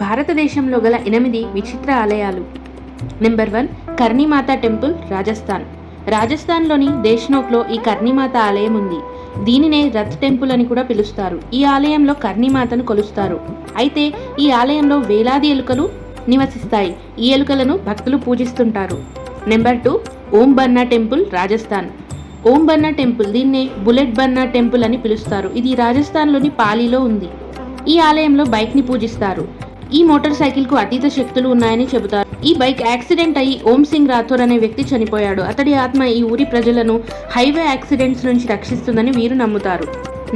భారతదేశంలో గల ఎనిమిది విచిత్ర ఆలయాలు. Number one Karni Mata temple Rajasthan. రాజస్థాన్లోని దేశ్నోక్లో ఈ కర్ణిమాత ఆలయం ఉంది. దీనినే రథ్ టెంపుల్ అని కూడా పిలుస్తారు. ఈ ఆలయంలో కర్ణిమాతను కొలుస్తారు. అయితే ఈ ఆలయంలో వేలాది ఎలుకలు నివసిస్తాయి. ఈ ఎలుకలను భక్తులు పూజిస్తుంటారు. Number two Om Banna temple Rajasthan. Om Banna temple దీన్నే బుల్లెట్ బన్నా టెంపుల్ అని పిలుస్తారు. ఇది రాజస్థాన్లోని పాలీలో ఉంది. ఈ ఆలయంలో బైక్ని పూజిస్తారు. ఈ మోటార్ సైకిల్కు అతీత శక్తులు ఉన్నాయని చెబుతారు. ఈ బైక్ యాక్సిడెంట్ అయి ఓం సింగ్ రాథోర్ అనే వ్యక్తి చనిపోయాడు. అతడి ఆత్మ ఈ ఊరి ప్రజలను హైవే యాక్సిడెంట్స్ నుంచి రక్షిస్తుందని వీరు నమ్ముతారు.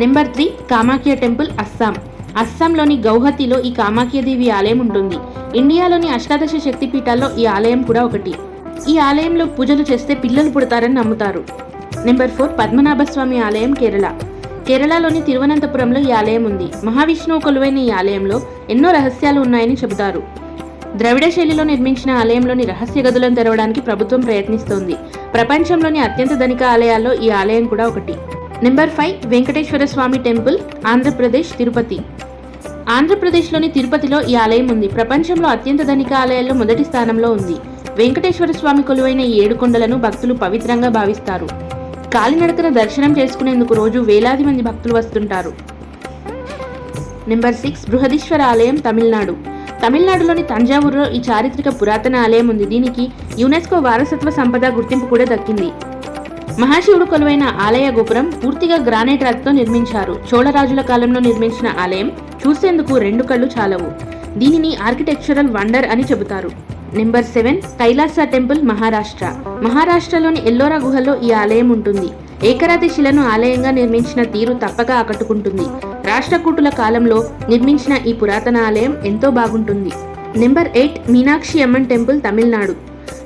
Number three Kamakhya temple Assam. అస్సాంలోని గౌహతిలో ఈ కామాఖ్యదేవి ఆలయం ఉంటుంది. ఇండియాలోని అష్టాదశ శక్తిపీఠాల్లో ఈ ఆలయం కూడా ఒకటి. ఈ ఆలయంలో పూజలు చేస్తే పిల్లలు పుడతారని నమ్ముతారు. నెంబర్ ఫోర్ పద్మనాభ స్వామి ఆలయం కేరళ. కేరళలోని తిరువనంతపురంలో ఈ ఆలయం ఉంది. మహావిష్ణువు కొలువైన ఈ ఆలయంలో ఎన్నో రహస్యాలు ఉన్నాయని చెబుతారు. ద్రవిడ శైలిలో నిర్మించిన ఆలయంలోని రహస్య గదులను తెరవడానికి ప్రభుత్వం ప్రయత్నిస్తోంది. ప్రపంచంలోని అత్యంత ధనిక ఆలయాల్లో ఈ ఆలయం కూడా ఒకటి. Number five Venkateswara Swami temple Andhra Pradesh Tirupati. ఆంధ్రప్రదేశ్లోని తిరుపతిలో ఈ ఆలయం ఉంది. ప్రపంచంలో అత్యంత ధనిక ఆలయాల్లో మొదటి స్థానంలో ఉంది. వెంకటేశ్వర స్వామి కొలువైన ఈ ఏడు కొండలను భక్తులు పవిత్రంగా భావిస్తారు. కాలినడకన దర్శనం చేసుకునేందుకు రోజు వేలాది మంది భక్తులు వస్తుంటారు. నెంబర్ సిక్స్ బృహదీశ్వర ఆలయం తమిళనాడు. తమిళనాడులోని తంజావూరులో ఈ చారిత్రక పురాతన ఆలయం ఉంది. దీనికి యునెస్కో వారసత్వ సంపద గుర్తింపు కూడా దక్కింది. మహాశివుడు కొలువైన ఆలయ గోపురం పూర్తిగా గ్రానైట్ రాతితో నిర్మించారు. చోళరాజుల కాలంలో నిర్మించిన ఆలయం చూసేందుకు రెండు కళ్ళు చాలవు. దీనిని ఆర్కిటెక్చరల్ వండర్ అని చెబుతారు. Number seven Kailasa temple Maharashtra. మహారాష్ట్రలోని ఎల్లోరా గుహలో ఈ ఆలయం ఉంటుంది. ఏకరాతి శిలను ఆలయంగా నిర్మించిన తీరు తప్పక ఆకట్టుకుంటుంది. రాష్ట్రకూటుల కాలంలో నిర్మించిన ఈ పురాతన ఆలయం ఎంతో బాగుంటుంది. Number eight Meenakshi Amman temple Tamil Nadu.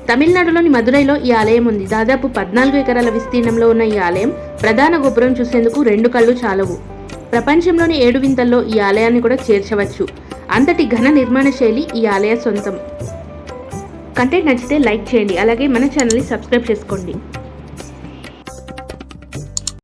తమిళనాడులోని మదురైలో ఈ ఆలయం ఉంది. దాదాపు పద్నాలుగు ఎకరాల విస్తీర్ణంలో ఉన్న ఈ ఆలయం ప్రధాన గోపురం చూసేందుకు రెండు కళ్ళు చాలవు. ప్రపంచంలోని ఏడు వింతల్లో ఈ ఆలయాన్ని కూడా చేర్చవచ్చు. అంతటి ఘన నిర్మాణ శైలి ఈ ఆలయ సొంతం. కంటెంట్ నచ్చితే లైక్ చేయండి. అలాగే మన ఛానల్ని సబ్స్క్రైబ్ చేసుకోండి.